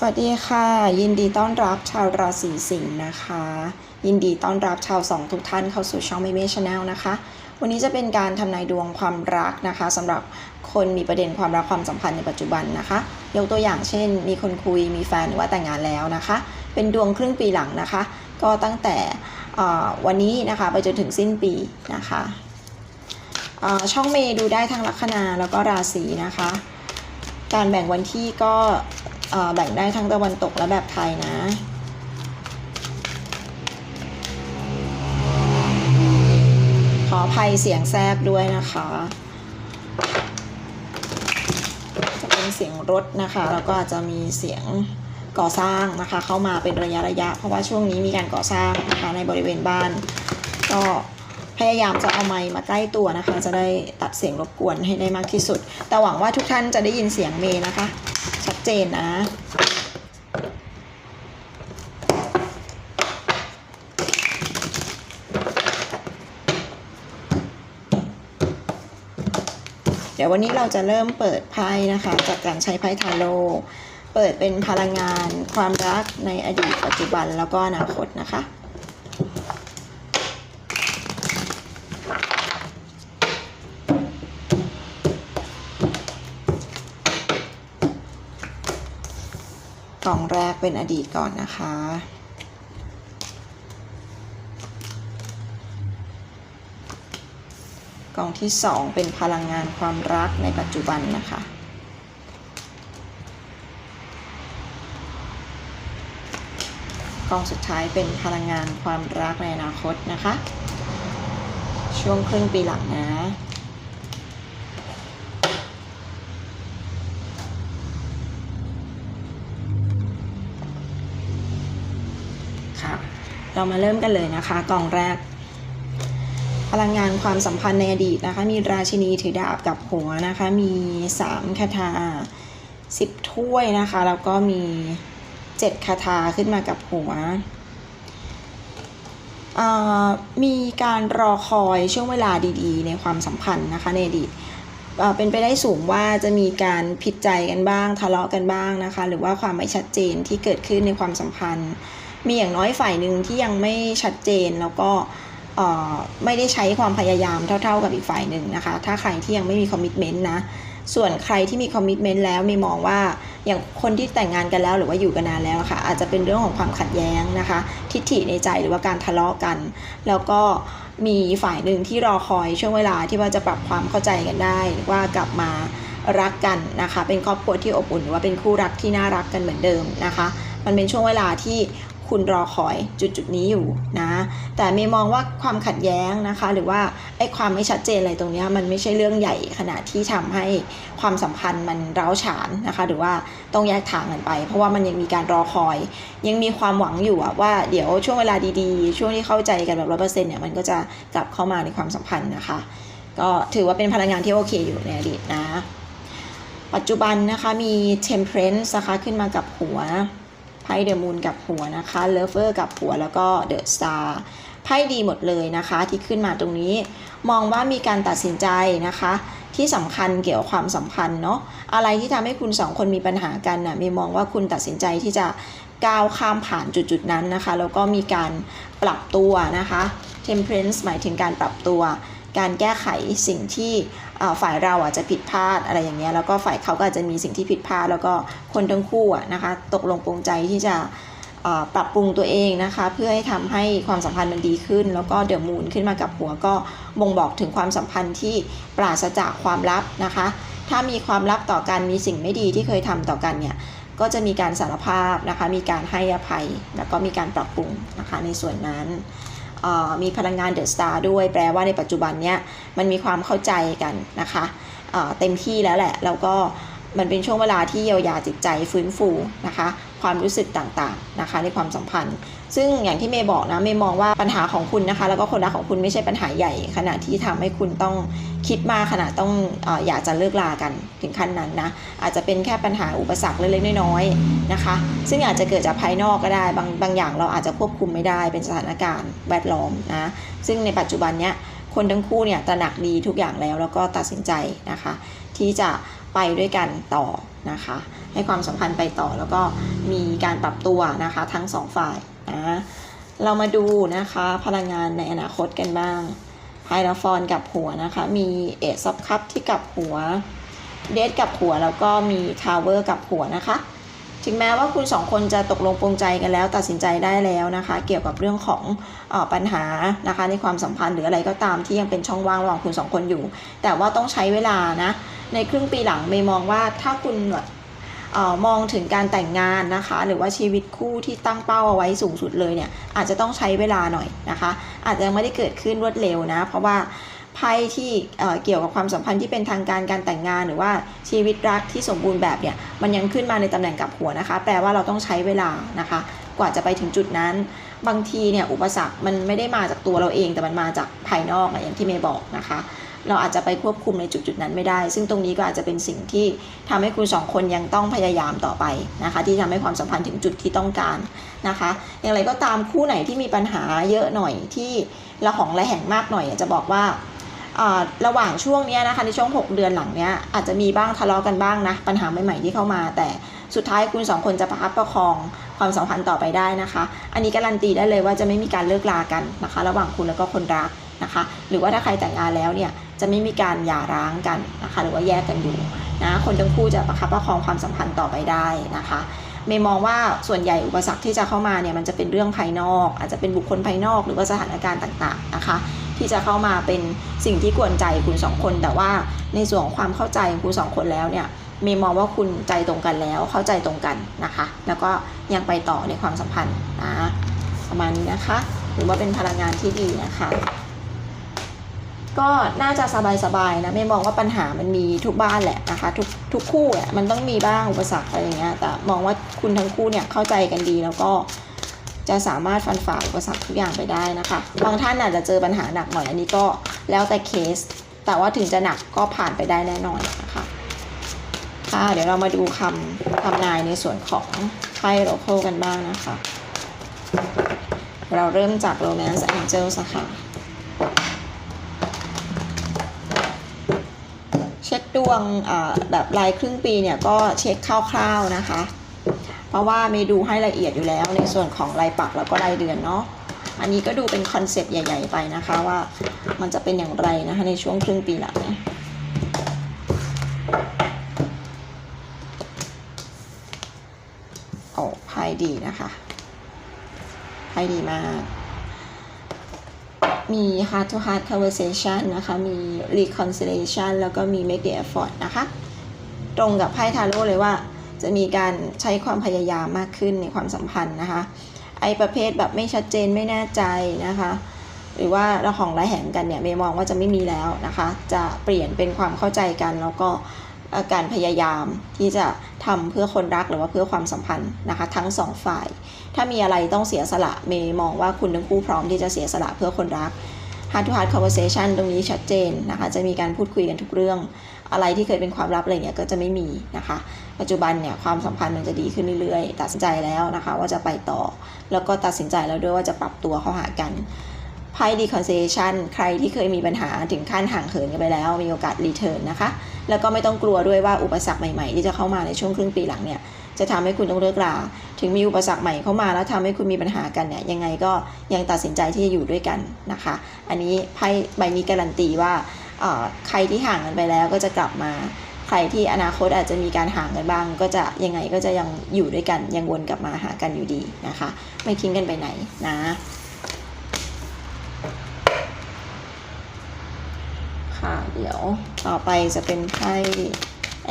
สวัสดีค่ะ ยินดีต้อนรับชาวราศีสิงห์นะคะ ยินดีต้อนรับชาวสองทุกท่านเข้าสู่ช่องเมเมชแนลนะคะ วันนี้จะเป็นการทำนายดวงความรักนะคะสำหรับคนมีประเด็นความรักความสัมพันธ์ในปัจจุบันนะคะ ยกตัวอย่างเช่น มีคนคุยมีแฟนหรือว่าแต่งงานแล้วนะคะ เป็นดวงครึ่งปีหลังนะคะ ก็ตั้งแต่วันนี้นะคะไปจนถึงสิ้นปีนะคะช่องเมย์ดูได้ทั้งลัคนาแล้วก็ราศีนะคะ การแบ่งวันที่ก็ แบ่งได้ทั้งตะวันตกและแบบไทยนะขออภัยเสียงแทรกด้วยนะคะ จะเป็นเสียงรถนะคะ แล้วก็อาจจะมีเสียงก่อสร้างนะคะ เข้ามาเป็นระยะระยะ เพราะว่าช่วงนี้มีการก่อสร้างนะคะในบริเวณบ้าน ก็ พยายามจะเอาไมค์มาใกล้ตัวนะคะ จะได้ตัดเสียงรบกวนให้ได้มากที่สุด แต่หวังว่าทุกท่านจะได้ยินเสียงเมย์นะคะ ชัดเจนนะเดี๋ยววันนี้เราจะเริ่มเปิดไพ่นะคะ จากการใช้ไพ่ทาโร่เปิดเป็นพลังงานความรักในอดีตปัจจุบันแล้วก็อนาคตนะคะ กล่องแรกเป็นอดีตก่อนนะคะ กล่องที่สองเป็นพลังงานความรักในปัจจุบันนะคะกล่องสุดท้ายเป็นพลังงานความรักในอนาคตนะคะ ช่วงครึ่งปีหลังนะ ค่ะ เรามาเริ่มกันเลยนะคะ กล่องแรก พลังงานความสัมพันธ์ในอดีตนะคะ มีราชินีถือดาบกับหัวนะคะ มี3คาถา10 ถ้วยนะคะ แล้วก็มี 7คาถาขึ้นมากับหัวมีการรอคอยช่วงเวลาดีๆ ในความสัมพันธ์นะคะในอดีตเป็นไปได้สูงว่าจะมีการผิดใจกันบ้าง ทะเลาะกันบ้างนะคะ หรือว่าความไม่ชัดเจนที่เกิดขึ้นในความสัมพันธ์ มีอย่างน้อยฝ่ายหนึ่งที่ยังไม่ชัดเจนแล้วก็ไม่ได้ใช้ความพยายามเท่า ๆกับอีกฝ่ายหนึ่งนะคะ ถ้าใครที่ยังไม่มีคอมมิชเมนต์นะ ส่วนใครที่มีคอมมิชเมนต์แล้วมีมองว่าอย่างคนที่แต่งงานกันแล้วหรือว่าอยู่กันนานแล้วะค่ะ อาจจะเป็นเรื่องของความขัดแย้งนะคะ ทิฐิในใจหรือว่าการทะเลาะกัน แล้วก็มีฝ่ายหนึ่งที่รอคอยช่วงเวลาที่ว่าจะปรับความเข้าใจกันได้หรือว่ากลับมารักกันนะคะ เป็นครอบครัวที่อบอุ่นหรือว่าเป็นคู่รักที่น่ารักกันเหมือนเดิมนะคะ มันเป็นช่วงเวลาที่ คุณรอคอยจุดจุดนี้อยู่นะ แต่เมย์มองว่าความขัดแย้งนะคะ หรือว่าไอ้ความไม่ชัดเจนอะไรตรงนี้มันไม่ใช่เรื่องใหญ่ขนาดที่ทำให้ความสัมพันธ์มันร้าวฉานนะคะ หรือว่าต้องแยกทางกันไป เพราะว่ามันยังมีการรอคอย ยังมีความหวังอยู่อะว่าเดี๋ยวช่วงเวลาดีๆ ช่วงที่เข้าใจกันแบบร้อเปอร์เซ็นต์เนี่ยมันก็จะกลับเข้ามาในความสัมพันธ์นะคะ ก็ถือว่าเป็นพลังงานที่โอเคอยู่ในอดีตนะปัจจุบันนะคะมี temperance นะคะขึ้นมากับหัว ไพ่เดอะมูนกับหัวนะคะเลเวอร์กับหัวแล้วก็เดอะสตาร์ไพ่ดีหมดเลยนะคะที่ขึ้นมาตรงนี้ มองว่ามีการตัดสินใจนะคะ ที่สำคัญเกี่ยวกับความสัมพันธ์เนาะอะไรที่ทำให้คุณสองคนมีปัญหากันนะ่ะมีมองว่าคุณตัดสินใจที่จะก้าวข้ามผ่านจุดๆนั้นนะคะ แล้วก็มีการปรับตัวนะคะ temperance หมายถึงการปรับตัว การแก้ไขสิ่งที่ฝ่ายเราอาจจะผิดพลาดอะไรอย่างเงี้ยแล้วก็ฝ่ายเขาก็อาจจะมีสิ่งที่ผิดพลาด แล้วก็คนทั้งคู่นะคะตกลงปรงใจที่จะปรับปรุงตัวเองนะคะ เพื่อให้ทำให้ความสัมพันธ์มันดีขึ้น แล้วก็เดอะมูนขึ้นมากับหัวก็บ่งบอกถึงความสัมพันธ์ที่ปราศจากความลับนะคะ ถ้ามีความลับต่อกันมีสิ่งไม่ดีที่เคยทำต่อกันเนี่ยก็จะมีการสารภาพนะคะ มีการให้อภัย แล้วก็มีการปรับปรุงนะคะในส่วนนั้น มีพลังงานเดอะสตาร์ด้วย แปลว่าในปัจจุบันเนี้ยมันมีความเข้าใจกันนะคะเอ่อเต็มที่แล้วแหละ แล้วก็มันเป็นช่วงเวลาที่เยียวยาจิตใจฟื้นฟูนะคะ ความรู้สึกต่างๆนะคะ ในความสัมพันธ์ ซึ่งอย่างที่เมย์บอกนะเมย์มองว่าปัญหาของคุณนะคะ แล้วก็คนรักของคุณไม่ใช่ปัญหาใหญ่ขนาดที่ทำให้คุณต้องคิดมากขนาดต้องออยากจะเลิกลากันถึงขั้นนั้นนะอาจจะเป็นแค่ปัญหาอุปสรรคเล็กๆน้อยๆนะคะ ซึ่งอาจจะเกิดจากภายนอกก็ได้บางบางอย่างเราอาจจะควบคุมไม่ได้เป็นสถานการณ์แวดล้อมนะซึ่งในปัจจุบันเนี้ยคนทั้งคู่เนี่ยตระหนักดีทุกอย่างแล้วแล้วก็ตัดสินใจนะคะ ที่จะ ไปด้วยกันต่อนะคะ ให้ความสัมพันธ์ไปต่อแล้วก็มีการปรับตัวนะคะทั้งสองฝ่ายนะเรามาดูนะคะพลังงานในอนาคตกันบ้างไฮราฟอนกับหัวนะคะ มีเอซับคัพที่กับหัวเดทกับหัวแล้วก็มีทาวเวอร์กับหัวนะคะ ถึงแม้ว่าคุณสองคนจะตกลงปรงใจกันแล้ว ตัดสินใจได้แล้วนะคะ เกี่ยวกับเรื่องของออปัญหานะคะในความสัมพันธ์หรืออะไรก็ตามที่ยังเป็นช่องว่างระหว่างคุณสองคนอยู่ แต่ว่าต้องใช้เวลานะในครึ่งปีหลังเมย์มองว่าถ้าคุณแบบเออมองถึงการแต่งงานนะคะ หรือว่าชีวิตคู่ที่ตั้งเป้าเอาไว้สูงสุดเลยเนี่ยอาจจะต้องใช้เวลาหน่อยนะคะ อาจจะยังไม่ได้เกิดขึ้นรวดเร็วนะ เพราะว่า ไพ่ที่เกี่ยวกับความสัมพันธ์ที่เป็นทางการการแต่งงานหรือว่าชีวิตรักที่สมบูรณ์แบบเนี่ยมันยังขึ้นมาในตำแหน่งกับหัวนะคะ แปลว่าเราต้องใช้เวลานะคะ กว่าจะไปถึงจุดนั้น บางทีเนี่ยอุปสรรคมันไม่ได้มาจากตัวเราเอง แต่มันมาจากภายนอกอย่างที่เมย์บอกนะคะ เราอาจจะไปควบคุมในจุดจุดนั้นไม่ได้ ซึ่งตรงนี้ก็อาจจะเป็นสิ่งที่ทำให้คุณสองคนยังต้องพยายามต่อไปนะคะ ที่ทำให้ความสัมพันธ์ถึงจุดที่ต้องการนะคะ อย่างไรก็ตามคู่ไหนที่มีปัญหาเยอะหน่อยที่ระหองระแหงมากหน่อยจะบอกว่า ระหว่างช่วงนี้นะคะในช่วง 6 เดือนหลังเนี้ยอาจจะมีบ้างทะเลาะกันบ้างนะปัญหาใหม่ๆที่เข้ามา แต่สุดท้ายคุณสองคนจะประคับประคองความสัมพันธ์ต่อไปได้นะคะ อันนี้การันตีได้เลยว่าจะไม่มีการเลิกลากันนะคะ ระหว่างคุณแล้วก็คนรักนะคะ หรือว่าถ้าใครแต่งงานแล้วเนี่ยจะไม่มีการหย่าร้างกันนะคะ หรือว่าแยกกันอยู่นะคนทั้งคู่จะประคับประคองความสัมพันธ์ต่อไปได้นะคะเมย์มองว่าส่วนใหญ่อุปสรรคที่จะเข้ามาเนี่ยมันจะเป็นเรื่องภายนอก อาจจะเป็นบุคคลภายนอกหรือว่าสถานการณ์ต่างๆนะคะ ที่จะเข้ามาเป็นสิ่งที่กวนใจคุณสองคน แต่ว่าในส่วนของความเข้าใจของคุณสองคนแล้วเนี่ยเมย์มองว่าคุณใจตรงกันแล้วเข้าใจตรงกันนะคะ แล้วก็ยังไปต่อในความสัมพันธ์นะประมาณนี้นะคะถือว่าเป็นพลังงานที่ดีนะคะ ก็น่าจะสบายๆนะไม่มองว่าปัญหามันมีทุกบ้านแหละนะคะ ทุกทุกคู่แหละมันต้องมีบ้างอุปสรรคอะไรอย่างเงี้ยแต่มองว่าคุณทั้งคู่เนี่ยเข้าใจกันดีแล้วก็ จะสามารถฟันฝ่าอุปสรรคทุกอย่างไปได้นะคะ บางท่านอาจจะเจอปัญหาหนักหน่อยอันนี้ก็แล้วแต่เคส แต่ว่าถึงจะหนักก็ผ่านไปได้แน่นอนนะคะค่ะเดี๋ยวเรามาดูคำทำนายในส่วนของไพ่โรโคกันบ้างนะคะ เราเริ่มจาก Romance Angels อะค่ะเช็คดวงแบบรายครึ่งปีเนี่ยก็เช็คคร่าวๆนะคะ ราะว่าเมดูให้ละเอียดอยู่แล้วในส่วนของรายปักแล้วก็รายเดือนเนาะอันนี้ก็ดูเป็นคอนเซปต์ใหญ่ ๆ ไปนะคะว่ามันจะเป็นอย่างไรนะคะในช่วงครึ่งปีหลังโอ้ไพ่ดีนะคะไพ่ดีมาก มี heart to heart conversation นะคะ มี reconciliation แล้วก็มี make the effort นะคะ ตรงกับไพ่ทาโร่เลยว่า จะมีการใช้ความพยายามมากขึ้นในความสัมพันธ์นะคะ ไอประเภทแบบไม่ชัดเจนไม่แน่ใจนะคะ หรือว่าเระหองระแหงกันเนี่ยเมย์มองว่าจะไม่มีแล้วนะคะ จะเปลี่ยนเป็นความเข้าใจกัน แล้วก็การพยายามที่จะทำเพื่อคนรักหรือว่าเพื่อความสัมพันธ์นะคะ ทั้งสองฝ่าย ถ้ามีอะไรต้องเสียสละเมย์มองว่าคุณทั้งคู่พร้อมที่จะเสียสละเพื่อคนรัก heart to heart conversation ตรงนี้ชัดเจนนะคะ จะมีการพูดคุยกันทุกเรื่อง อะไรที่เคยเป็นความลับอะไรเนี่ยก็จะไม่มีนะคะ ปัจจุบันเนี่ยความสัมพันธ์มันจะดีขึ้นเรื่อยๆ ตัดสินใจแล้วนะคะ ว่าจะไปต่อ แล้วก็ตัดสินใจแล้วด้วยว่าจะปรับตัวเข้าหากันไพ่ reconciliation ใครที่เคยมีปัญหาถึงขั้นห่างเหินกันไปแล้ว มีโอกาส return นนะคะ แล้วก็ไม่ต้องกลัวด้วยว่าอุปสรรคใหม่ๆ ที่จะเข้ามาในช่วงครึ่งปีหลังเนี่ยจะทำให้คุณต้องเลิกราถึงมีอุปสรรคใหม่เข้ามาแล้วทำให้คุณมีปัญหากันเนี่ยยังไงก็ยังตัดสินใจที่จะอยู่ด้วยกันนะคะ อันนี้ไพ่ใบนี้การันตีว่า ใครที่ห่างกันไปแล้วก็จะกลับมา ใครที่อนาคตอาจจะมีการห่างกันบ้าง ก็จะยังไงก็จะยังอยู่ด้วยกันยังวนกลับมาหากันอยู่ดีนะคะ ไม่ทิ้งกันไปไหนนะค่ะเดี๋ยวต่อไปจะเป็นไพ่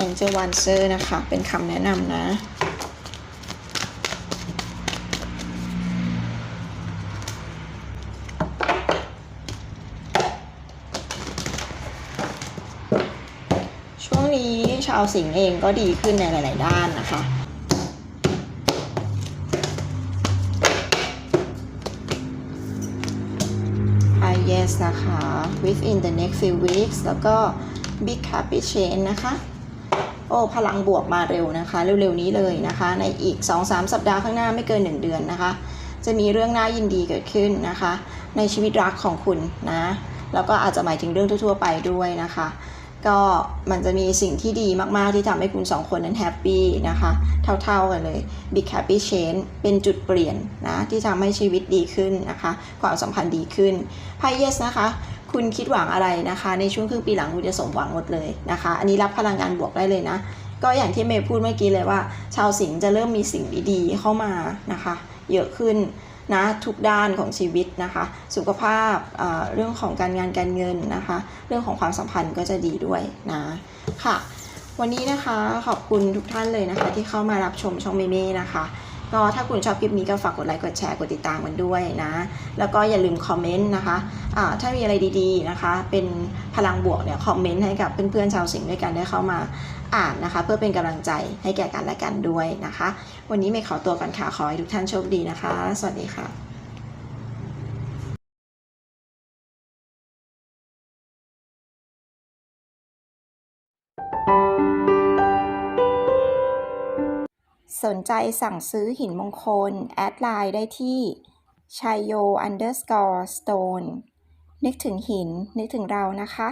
Angel o n c e r นะคะ เป็นคำแนะนำนะ ช่วงนี้ชาวสิงห์เองก็ดีขึ้นในหลาย ๆ ด้านนะคะ I yes นะคะ within the next few weeks แล้วก็ big happy change นะคะโอ้พลังบวกมาเร็วนะคะ เร็ว ๆ นี้เลยนะคะ ในอีก 2-3 สัปดาห์ข้างหน้าไม่เกิน 1 เดือนนะคะ จะมีเรื่องน่ายินดีเกิดขึ้นนะคะ ในชีวิตรักของคุณนะ แล้วก็อาจจะหมายถึงเรื่องทั่ว ๆ ไปด้วยนะคะ ก็มันจะมีสิ่งที่ดีมากๆที่ทำให้คุณสองคนนั้นแฮปปี้นะคะ เท่าๆกันเลย Big Happy Change เป็นจุดเปลี่ยนนะที่ทำให้ชีวิตดีขึ้นนะคะ ความสัมพันธ์ดีขึ้นไพ่ yes นะคะคุณคิดหวังอะไรนะคะ ในช่วงครึ่งปีหลังคุณจะสมหวังหมดเลยนะคะ อันนี้รับพลังงานบวกได้เลยนะ ก็อย่างที่เมย์พูดเมื่อกี้เลยว่า ชาวสิงห์จะเริ่มมีสิ่งดีๆเข้ามานะคะ เยอะขึ้น นะทุกด้านของชีวิตนะคะ สุขภาพเรื่องของการงานการเงินนะคะ เรื่องของความสัมพันธ์ก็จะดีด้วยนะค่ะ วันนี้นะคะขอบคุณทุกท่านเลยนะคะ ที่เข้ามารับชมช่องเมเม่นะคะก็ถ้าคุณชอบคลิปนี้ก็ฝากกดไลค์ กดแชร์ กดติดตามกันด้วยนะ แล้วก็อย่าลืมคอมเมนต์นะคะะถ้ามีอะไรดีๆนะคะ เป็นพลังบวกเนี่ยคอมเมนต์ให้กับเพื่อนๆชาวสิงห์ด้วยกันได้เข้ามาอ่านนะคะ เพื่อเป็นกำลังใจให้แก่กันและกันด้วยนะคะ วันนี้ไม่ขอตัวกันค่ะ ขอให้ทุกท่านโชคดีนะคะ สวัสดีค่ะสนใจสั่งซื้อหินมงคล แอดไลน์ได้ที่ชัยโย underscore stone นึกถึงหิน นึกถึงเรานะคะ